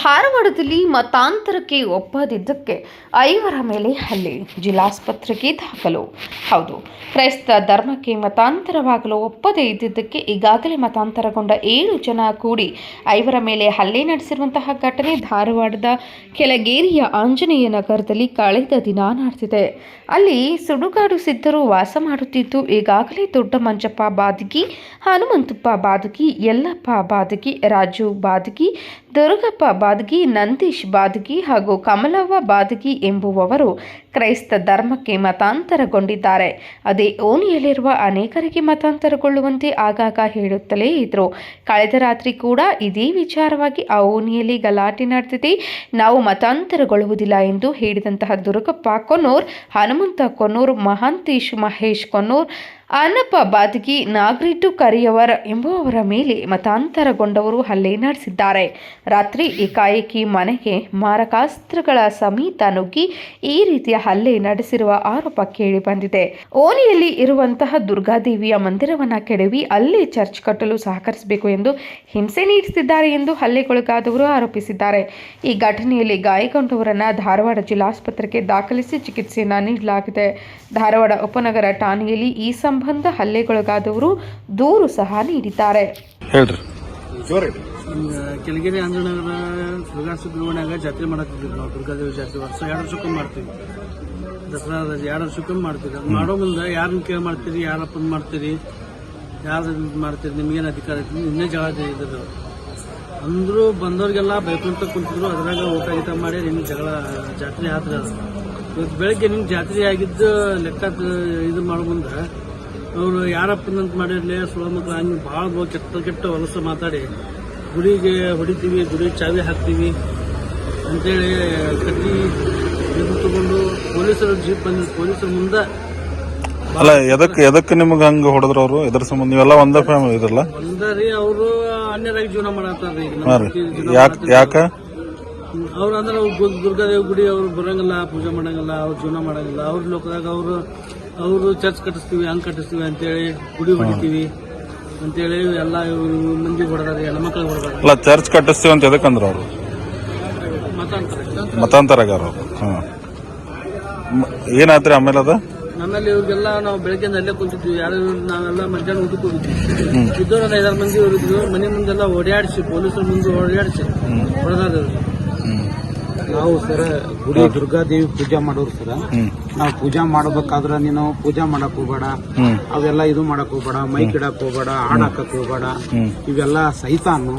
ಧಾರವಾಡದಲ್ಲಿ ಮತಾಂತರಕ್ಕೆ ಒಪ್ಪದಿದ್ದಕ್ಕೆ ಐವರ ಮೇಲೆ ಹಲ್ಲೆ. ಜಿಲ್ಲಾಸ್ಪತ್ರೆಗೆ ದಾಖಲು. ಹೌದು, ಕ್ರೈಸ್ತ ಧರ್ಮಕ್ಕೆ ಮತಾಂತರವಾಗಲು ಒಪ್ಪದೇ ಇದ್ದಿದ್ದಕ್ಕೆ ಈಗಾಗಲೇ ಮತಾಂತರಗೊಂಡ ಏಳು ಜನ ಕೂಡಿ ಐವರ ಮೇಲೆ ಹಲ್ಲೆ ನಡೆಸಿರುವಂತಹ ಘಟನೆ ಧಾರವಾಡದ ಕೆಳಗೇರಿಯ ಆಂಜನೇಯ ನಗರದಲ್ಲಿ ಕಳೆದ ದಿನ ನಡೆದಿದೆ. ಅಲ್ಲಿ ಸುಡುಗಾಡು ಸಿದ್ಧರು ವಾಸ ಮಾಡುತ್ತಿದ್ದು, ಈಗಾಗಲೇ ದೊಡ್ಡ ಮಂಜಪ್ಪ ಬಾದಗಿ, ಹನುಮಂತಪ್ಪ ಬಾದಗಿ, ಯಲ್ಲಪ್ಪ ಬಾದಗಿ, ರಾಜು ಬಾದಗಿ ದುರ್ಗಪ್ಪ ಬಾದಗಿ, ನಂದೀಶ್ ಬಾದಗಿ ಹಾಗೂ ಕಮಲವ್ವ ಬಾದಗಿ ಎಂಬುವವರು ಕ್ರೈಸ್ತ ಧರ್ಮಕ್ಕೆ ಮತಾಂತರಗೊಂಡಿದ್ದಾರೆ. ಅದೇ ಓಣಿಯಲ್ಲಿರುವ ಅನೇಕರಿಗೆ ಮತಾಂತರಗೊಳ್ಳುವಂತೆ ಆಗಾಗ ಹೇಳುತ್ತಲೇ ಇದ್ರು. ಕಳೆದ ರಾತ್ರಿ ಕೂಡ ಇದೇ ವಿಚಾರವಾಗಿ ಆ ಓಣಿಯಲ್ಲಿ ಗಲಾಟೆ ನಡೆದಿದೆ. ನಾವು ಮತಾಂತರಗೊಳ್ಳುವುದಿಲ್ಲ ಎಂದು ಹೇಳಿದಂತಹ ದುರುಗಪ್ಪ ಕೊನ್ನೂರ್, ಹನುಮಂತ ಕೊನ್ನೂರ್, ಮಹಾಂತೇಶ್ ಮಹೇಶ್ ಕೊನ್ನೂರ್ ಅನ್ನಪ್ಪ ಬಾದಗಿ ನಾಗರಿಟ್ಟು ಕರಿಯವರ ಎಂಬುವವರ ಮೇಲೆ ಮತಾಂತರಗೊಂಡವರು ಹಲ್ಲೆ ನಡೆಸಿದ್ದಾರೆ. ರಾತ್ರಿ ಏಕಾಏಕಿ ಮನೆಗೆ ಮಾರಕಾಸ್ತ್ರಗಳ ಸಮೇತ ನುಗ್ಗಿ ಈ ರೀತಿಯ ಹಲ್ಲೆ ನಡೆಸಿರುವ ಆರೋಪ ಕೇಳಿ ಬಂದಿದೆ. ಓಣಿಯಲ್ಲಿ ಇರುವಂತಹ ದುರ್ಗಾದೇವಿಯ ಮಂದಿರವನ್ನ ಕೆಡವಿ ಅಲ್ಲಿ ಚರ್ಚ್ ಕಟ್ಟಲು ಸಹಕರಿಸಬೇಕು ಎಂದು ಹಿಂಸೆ ನೀಡುತ್ತಿದ್ದಾರೆ ಎಂದು ಹಲ್ಲೆಗೊಳಗಾದವರು ಆರೋಪಿಸಿದ್ದಾರೆ. ಈ ಘಟನೆಯಲ್ಲಿ ಗಾಯಗೊಂಡವರನ್ನ ಧಾರವಾಡ ಜಿಲ್ಲಾಸ್ಪತ್ರೆಗೆ ದಾಖಲಿಸಿ ಚಿಕಿತ್ಸೆಯನ್ನು ನೀಡಲಾಗಿದೆ. ಧಾರವಾಡ ಉಪನಗರ ಠಾಣೆಯಲ್ಲಿ ಈ ಸಂಬಂಧ ಹಲ್ಲೆಗೊಳಗಾದವರು ದೂರು ಸಹ ನೀಡಿದ್ದಾರೆ. ಕೆಳಗೆರೆ ಆಂಜನಗರ ದುರ್ಗಾ ಸುಬ್ರಹ್ಮಣ್ಯಾಗ ಜಾತ್ರೆ ಮಾಡತ್ತಿದ್ವಿ ನಾವು. ದುರ್ಗಾದೇವಿ ಜಾತ್ರೆ ವರ್ಷ ಎರಡು ವರ್ಷಕ್ಕೊಮ್ಮೆ ಮಾಡ್ತೀವಿ. ದಸರಾ ರಜೆ ಎರಡು ವರ್ಷಕ್ಕೊಮ್ಮೆ ಮಾಡ್ತೀವಿ. ಅದು ಮಾಡೋ ಮುಂದೆ ಯಾರನ್ನ ಕೇಳಿ ಮಾಡ್ತೀರಿ ಯಾರಪ್ಪನ ಮಾಡ್ತೀರಿ ಯಾರು ಇದು ಮಾಡ್ತೀರಿ ನಿಮಗೇನು ಅಧಿಕಾರ ಐತಿ? ಇನ್ನೇ ಜಗಳ ಇದ್ರು ಅಂದರೂ ಬಂದವ್ರಿಗೆಲ್ಲ ಬೈಕೊಂತ ಕುಂತಿದ್ರು. ಅದ್ರಾಗ ಊಟ ಗೀಟ ಮಾಡಿ ನಿಮ್ಗೆ ಜಗಳ ಜಾತ್ರೆ ಆದ್ರೆ ಇವತ್ತು ಬೆಳಗ್ಗೆ ನಿಮ್ಗೆ ಜಾತ್ರೆ ಆಗಿದ್ದು ಲೆಕ್ಕ ಇದು ಮಾಡೋ ಮುಂದೆ ಅವರು ಯಾರಪ್ಪನಂತ ಮಾಡಿರ್ಲಿ ಸುಳ ಮಕ್ಳು ಹಂಗೆ ಭಾಳ ಬಹಳ ಕೆಟ್ಟ ಕೆಟ್ಟ ಹೊಲಸ ಮಾತಾಡಿ ಗುಡಿಗೆ ಹೊಡಿತೀವಿ ಗುಡಿ ಚಾವಿ ಹಾಕ್ತೀವಿ ಅಂತೇಳಿ ಕಟ್ಟಿ ತಗೊಂಡು ಪೊಲೀಸರು ಜೀಪ್ ಬಂದ ಪೊಲೀಸರ ಮುಂದೆ ಅಲ್ಲ ಎದಕ್ಕೆ ಎದಕ್ಕೆ ನಿಮ್ಗೆ ಹಂಗೆ ಹೊಡೆದ್ರು ಅವರು? ಇದ್ರ ಸಂಬಂಧ ನೀವೆಲ್ಲ ಒಂದೇ ಫ್ಯಾಮಿಲಿ ಇರಲ್ಲ ರೀ ಅವರು ಅನ್ಯರಾಗಿ ಜೀವನ ಮಾಡತ್ತಾರ್ರಿ ಯಾಕ. ಯಾಕ? ಅವ್ರು ಅಂದ್ರೆ ದುರ್ಗಾದೇವಿ ಗುಡಿ ಅವ್ರು ಬರಂಗಿಲ್ಲ ಪೂಜೆ ಮಾಡಂಗಿಲ್ಲ ಅವ್ರು ಜೀವನ ಮಾಡಂಗಿಲ್ಲ. ಅವ್ರ ಲೋಕದಾಗ ಅವರು ಅವರು ಚರ್ಚ್ ಕಟ್ಟಿಸ್ತೀವಿ ಹಂಗ್ ಕಟ್ಟಿಸ್ತೀವಿ ಅಂತೇಳಿ ಗುಡಿ ಹೊಡಿತೀವಿ ಅಂತೇಳಿ ಎಲ್ಲ ಇವ್ರು ಮಂದಿ ಹೊಡೆದಾರೆ ಮಕ್ಕಳು ಹೊಡೆದಾರೆ. ಅಲ್ಲ ಚರ್ಚ್ ಕಟ್ಟಿಸ್ತೀವಿ ಅಂತ ಎದಕ್ಕಂದ್ರ ಅವರು? ಮತಾಂತರ ಮತಾಂತರಗಾರ ಅವರು ಹಾ. ಆಮೇಲೆ ಅದು? ಆಮೇಲೆ ಇವ್ರಿಗೆಲ್ಲ ನಾವು ಬೆಳಗ್ಗೆ ಅಲ್ಲೇ ಕುಂತಿದ್ವಿ ಯಾರು ನಾವೆಲ್ಲ ಮಧ್ಯಾಹ್ನ ಊಟಕ್ಕೆ ಹೋಗಿದ್ವಿ. ಇದ್ದವ್ರು ಐದಾರು ಮಂದಿ ಇವ್ರಿದ್ರು ಮನೆ ಮುಂದೆಲ್ಲ ಓಡಾಡಿಸಿ ಪೊಲೀಸರ ಮುಂದೆ ಓಡಾಡಿಸಿ ಹೊಡೆದಾರ ಹ್ಮ್ ನಾವು ಸರ ಗುಡಿ ದುರ್ಗಾದೇವಿ ಪೂಜಾ ಮಾಡೋರು ಸರ. ನಾವು ಪೂಜಾ ಮಾಡಬೇಕಾದ್ರ ನೀನು ಪೂಜಾ ಮಾಡಕ್ ಹೋಗ್ಬೇಡ. ಅವೆಲ್ಲ ಇದು ಮಾಡಕ್ ಹೋಗ್ಬೇಡ ಮೈಕ್ ಇಡಕ್ ಹೋಗ್ಬೇಡ ಹಾಡ್ ಹಾಕಕ್ ಹೋಗ್ಬೇಡ ಇವೆಲ್ಲ ಸೈತಾನು.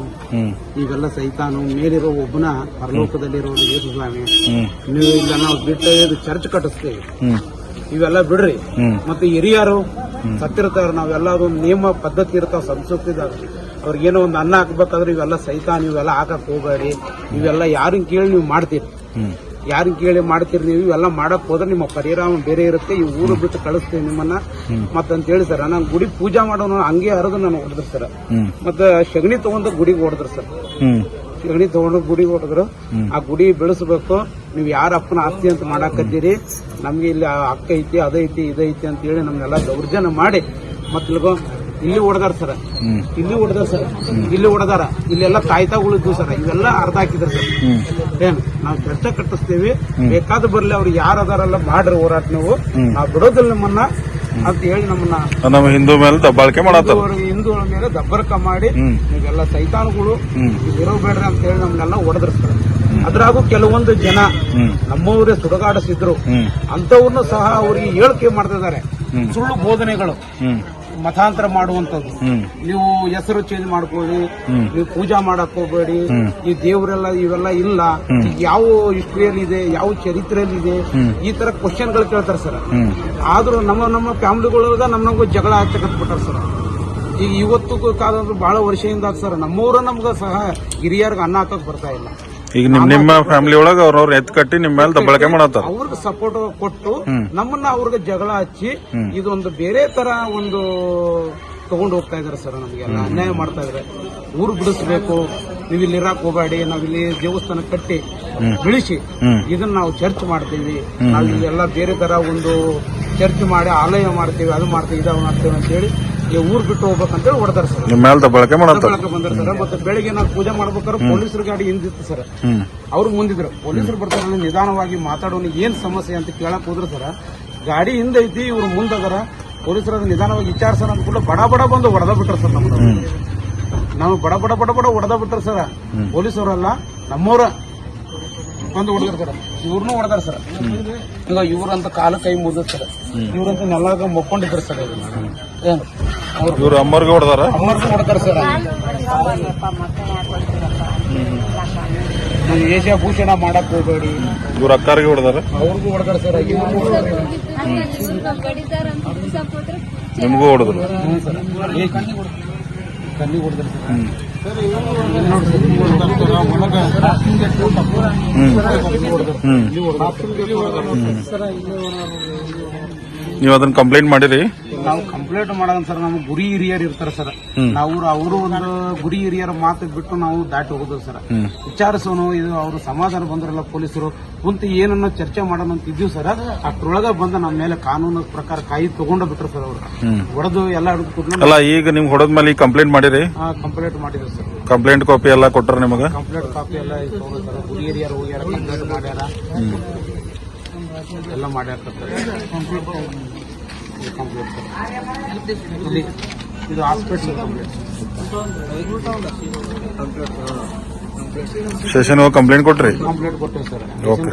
ಇವೆಲ್ಲ ಸೈತಾನು. ಮೇಲಿರೋ ಒಬ್ಬನ ಪರಲೋಕದಲ್ಲಿರೋ ಸ್ವಾಮಿ ನೀವು ಇಲ್ಲ ನಾವು ಬಿಟ್ಟು ಚರ್ಚ್ ಕಟ್ಟಿಸ್ತೇವೆ. ಇವೆಲ್ಲ ಬಿಡ್ರಿ. ಮತ್ತೆ ಹಿರಿಯರು ಸತ್ತಿರ್ತಾರ ನಾವೆಲ್ಲ ಅದೊಂದು ನಿಯಮ ಪದ್ಧತಿ ಇರ್ತಾವ ಸಂಸ್ಕೃತಿದಾಗ ಅವ್ರಿಗೇನೋ ಒಂದು ಅನ್ನ ಹಾಕ್ಬೇಕಾದ್ರೆ ಇವೆಲ್ಲ ಸಹಿತ ನೀವೆಲ್ಲ ಹಾಕಕ್ ಹೋಗ್ಬೇಡಿ. ಇವೆಲ್ಲ ಯಾರನ್ನ ಕೇಳಿ ನೀವು ಮಾಡ್ತೀರಿ. ಯಾರನ್ನ ಕೇಳಿ ಮಾಡ್ತೀರಿ ನೀವು ಇವೆಲ್ಲ ಮಾಡಕ್ ಹೋದ್ರೆ ನಿಮ್ಮ ಪರಿಹಾರ ಬೇರೆ ಇರುತ್ತೆ. ಈ ಊರು ಬಿಟ್ಟು ಕಳಿಸ್ತೀವಿ ನಿಮ್ಮನ್ನ. ಮತ್ತಂತ ಹೇಳಿ ಸರ್ ನಾನು ಗುಡಿ ಪೂಜಾ ಮಾಡೋನು ಹಂಗೆ ಹರಿದು ನಾನು ಹೊಡೆದ್ರು ಸರ್. ಮತ್ತೆ ಶಗಣಿ ತಗೊಂಡು ಗುಡಿಗೆ ಹೊಡೆದ್ರು ಸರ್. ಸಗಣಿ ತಗೊಂಡು ಗುಡಿ ಹೊಡೆದ್ರು. ಆ ಗುಡಿ ಬೆಳೆಸಬೇಕು. ನೀವು ಯಾರ ಅಪ್ಪನ ಆಸ್ತಿ ಅಂತ ಮಾಡಾಕತ್ತೀರಿ? ನಮ್ಗೆ ಇಲ್ಲಿ ಅಕ್ಕ ಐತಿ ಅದೈತಿ ಇದೈತಿ ಅಂತ ಹೇಳಿ ನಮ್ನೆಲ್ಲ ದೌರ್ಜನ್ಯ ಮಾಡಿ ಮತ್ತೆ ಇಲ್ಲಿ ಹೊಡೆದಾರ ಸರ್. ಇಲ್ಲಿ ಹೊಡೆದಾರ ಸರ್. ಇಲ್ಲಿ ಹೊಡೆದಾರ. ಇಲ್ಲೆಲ್ಲ ತಾಯ್ತಾಗಳಿದ್ವು ಸರ್. ಇವೆಲ್ಲ ಅರ್ಧ ಹಾಕಿದ್ರು ಸರ್. ಏನ್ ನಾವು ಚರ್ಚೆ ಕಟ್ಟಿಸ್ತೀವಿ. ಬೇಕಾದ ಬರ್ಲಿ ಅವ್ರು ಯಾರು ಅದಾರಲ್ಲ ಮಾಡ್ರಿ ಹೋರಾಟ ನೀವು. ನಾವು ಬಿಡೋದಿಲ್ಲ ನಿಮ್ಮನ್ನ. ಅಂತ ಹೇಳಿ ನಮ್ಮನ್ನ ನಮ್ಮ ಹಿಂದೂ ಮೇಲೆ ದಬ್ಬಾಳಿಕೆ ಮಾಡತ್ತಾರ ಹಿಂದೂಗಳ- ಮೇಲೆ ದಬ್ಬರ್ಕ ಮಾಡಿ ನೀವೆಲ್ಲ ಸೈತಾನುಗಳು ಇರೋಬೇಡ್ರಿ ಅಂತ ಹೇಳಿ ನಮ್ಮನ್ನೆಲ್ಲ ಹೊಡೆದ್ರಸ್ತಾರೆ ಅದ್ರಾಗೂ ಕೆಲವೊಂದು ಜನ ನಮ್ಮವರೇ ಸುಡುಗಾಡಿಸಿದ್ರು. ಅಂತವ್ರನ್ನ ಸಹ ಅವರಿಗೆ ಹೇಳಿಕೆ ಮಾಡ್ತಿದ್ದಾರೆ. ಸುಳ್ಳು ಬೋಧನೆಗಳು. ಮತಾಂತರ ಮಾಡುವಂತದ್ದು ನೀವು ಹೆಸರು ಚೇಂಜ್ ಮಾಡ್ಕೊಳ್ಳಿ ನೀವು ಪೂಜಾ ಮಾಡಕ್ ಹೋಗ್ಬೇಡಿ ಈ ದೇವರೆಲ್ಲ ಇವೆಲ್ಲ ಇಲ್ಲ. ಈಗ ಯಾವ ಹಿಸ್ಟ್ರಿಯಲ್ಲಿ ಇದೆ ಯಾವ ಚರಿತ್ರೆಯಲ್ಲಿ ಇದೆ ಈ ತರ ಕ್ವಶನ್ಗಳು ಕೇಳ್ತಾರೆ ಸರ್. ಆದ್ರೂ ನಮ್ಮ ನಮ್ಮ ಫ್ಯಾಮಿಲಿಗಳೊಳಗ ನಮ್ ನಮಗೂ ಜಗಳ ಹಚ್ಚಕತ್ಬಿಟ್ಟಾರ ಸರ್. ಈಗ ಇವತ್ತು ಕಾಲ ಬಹಳ ವರ್ಷದಿಂದ ಸರ್ ನಮ್ಮವರು ನಮ್ಗೆ ಸಹ ಹಿರಿಯರ್ಗ ಅನ್ನ ಹಾಕಕ್ ಬರ್ತಾ ಇಲ್ಲ. ಈಗ ನಿಮ್ ನಿಮ್ಮ ಫ್ಯಾಮಿಲಿ ಒಳಗ ಅವ್ರವ್ರ ಎತ್ ಕಟ್ಟಿ ನಿಮ್ ಮೇಲೆ ದಬ್ಬಳಕೆ ಮಾಡತ್ತಾರ. ಅವ್ರಿಗೆ ಸಪೋರ್ಟ್ ಕೊಟ್ಟು ನಮ್ಮನ್ನ ಅವ್ರಿಗೆ ಜಗಳ ಹಚ್ಚಿ ಇದೊಂದು ಬೇರೆ ತರ ಒಂದು ತಗೊಂಡು ಹೋಗ್ತಾ ಇದಾರೆ ಸರ್ ನಮಗೆಲ್ಲ ಅನ್ಯಾಯ ಮಾಡ್ತಾ ಇದ್ರೆ. ಊರು ಬಿಡಿಸ್ಬೇಕು ನೀವು ಇಲ್ಲಿ ಇರಾಕ್ ಹೋಗಬೇಡಿ ನಾವಿಲ್ಲಿ ದೇವಸ್ಥಾನ ಕಟ್ಟಿ ಬೆಳೆಸಿ ಇದನ್ನ ನಾವು ಚರ್ಚ್ ಮಾಡ್ತೀವಿ. ನಾವು ಇಲ್ಲೆಲ್ಲ ಬೇರೆ ತರ ಒಂದು ಚರ್ಚ್ ಮಾಡಿ ಆಲಯ ಮಾಡ್ತೀವಿ ಅದು ಮಾಡ್ತೀವಿ ಇದು ಮಾಡ್ತೀವಿ ಅಂತ ಹೇಳಿ ಈ ಊರ್ ಬಿಟ್ಟು ಹೋಗ್ಬೇಕಂತೇಳಿ ಹೊಡೆದಾರ ಸರ್. ನಿಮ್ಮ ಮೇಲೆ ಬಳಕೆ ಬೆಳಕ ಬಂದಾರ ಸರ್. ಮತ್ತೆ ಬೆಳಿಗ್ಗೆ ನಾವು ಪೂಜೆ ಮಾಡ್ಬೇಕಾದ್ರೆ ಪೊಲೀಸರು ಗಾಡಿ ಹಿಂದಿತ್ತು ಸರ್. ಅವ್ರು ಮುಂದಿದ್ರು. ಪೊಲೀಸರು ಬರ್ತಾರೆ ನಿಧಾನವಾಗಿ ಮಾತಾಡೋನು ಏನ್ ಸಮಸ್ಯೆ ಅಂತ ಕೇಳಕ್ ಹೋದ್ರು ಸರ್. ಗಾಡಿ ಹಿಂದೈತಿ ಇವ್ರು ಮುಂದಗರ ಪೊಲೀಸರ ನಿಧಾನವಾಗಿ ವಿಚಾರಿಸೋಣ ಅಂತ ಕೂಡ ಬಡ ಬಡ ಬಂದು ಹೊಡೆದ ಬಿಟ್ರ ಸರ್ ನಮ್ದು ನಾವು ಬಡ ಬಡ ಬಡ ಬಡ ಹೊಡೆದ ಬಿಟ್ರ ಸರ್. ಪೊಲೀಸರಲ್ಲ ನಮ್ಮವ್ರ ಬಂದು ಹೊಡೆದ್ರ ಸರ್. ಇವ್ರನ್ನೂ ಹೊಡೆದಾರ ಸರ್. ಈಗ ಇವ್ರಂತ ಕಾಲ ಕೈ ಮುಗಿದ ಸರ್. ಇವ್ರಂತ ನೆಲಗ ಮಕ್ಕೊಂಡಿದ್ರು ಸರ್ ಇವ್ರು ಅಮ್ಮರ್ಗೆ ಹೊಡೆದಾರ? ಅಮ್ಮರ್ಗೆ ಹೊಡ್ತಾರೆ ಸರ್. ನೀವು ಭೂಷಣ ಮಾಡಕ್ ಹೋಗಬೇಡಿ. ಇವ್ರ ಅಕ್ಕಾರಿಗೆ ಹೊಡೆದಾರ? ಅವ್ರಿಗೂ ಹೊಡೆದಾರ ಸರ್. ನಿಮ್ಗೂ ಹೊಡೆದಾರ. ಹ್ಮ್ ಹೊಡೆದಾರ. ಸರ್. ಹ್ಮ್. ನೀವು ಅದನ್ನ ಕಂಪ್ಲೇಂಟ್ ಮಾಡಿರಿ? ನಾವು ಕಂಪ್ಲೇಂಟ್ ಮಾಡೋಣ ಸರ್ ನಮ್ಗೆ ಗುರಿ ಹಿರಿಯರು ಇರ್ತಾರೆ ಸರ್. ನಾವು ಅವರು ಒಂದು ಗುರಿ ಹಿರಿಯರ ಮಾತು ಬಿಟ್ಟು ನಾವು ದಾಟಿ ಹೋಗೋದು ಸರ್ ವಿಚಾರಿಸೋನು ಇದು ಅವರು ಸಮಾಧಾನ ಬಂದ್ರಲ್ಲ ಪೊಲೀಸರು ಕುಂತು ಏನನ್ನ ಚರ್ಚೆ ಮಾಡೋಣ ಅಂತ ಇದ್ದೀವಿ ಸರ್ ಅಷ್ಟ್ರೊಳಗ ಬಂದ ನಮ್ಮ ಮೇಲೆ ಕಾನೂನು ಪ್ರಕಾರ ಕಾಯಿ ತಗೊಂಡ ಬಿಟ್ರು ಸರ್ ಅವರು. ಹೊಡೆದು ಎಲ್ಲ ಹಿಡಿದು ಅಲ್ಲ ಈಗ ನಿಮ್ಗೆ ಹೊಡೆದ ಮೇಲೆ ಕಂಪ್ಲೇಂಟ್ ಮಾಡಿರಿ? ಕಂಪ್ಲೇಂಟ್ ಮಾಡಿದ್ರು ಸರ್ ಕಂಪ್ಲೇಂಟ್ ಕಾಪಿ ಎಲ್ಲ ಕೊಟ್ಟರು ನಿಮಗೆ? ಕಂಪ್ಲೇಂಟ್ ಕಾಪಿ ಎಲ್ಲ ಗುರಿ ಹಿರಿಯರು ಹೋಗ್ಯಾರ ಕಂಪ್ಲೇಂಟ್ ಮಾಡ್ಯಾರ. ಎಲ್ಲ ಮಾಡಿ ಕಂಪ್ಲೇಂಟ್ ಇದು ಹಾಸ್ಪಿಟಲ್ ಕಂಪ್ಲೇಂಟ್ ಸೆಷನ್ ಹೋಗಿ ಕಂಪ್ಲೇಂಟ್ ಕೊಟ್ರಿ? ಕಂಪ್ಲೇಂಟ್ ಕೊಟ್ಟೆ ಸರ್. Okay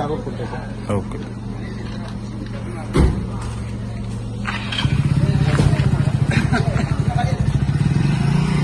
okay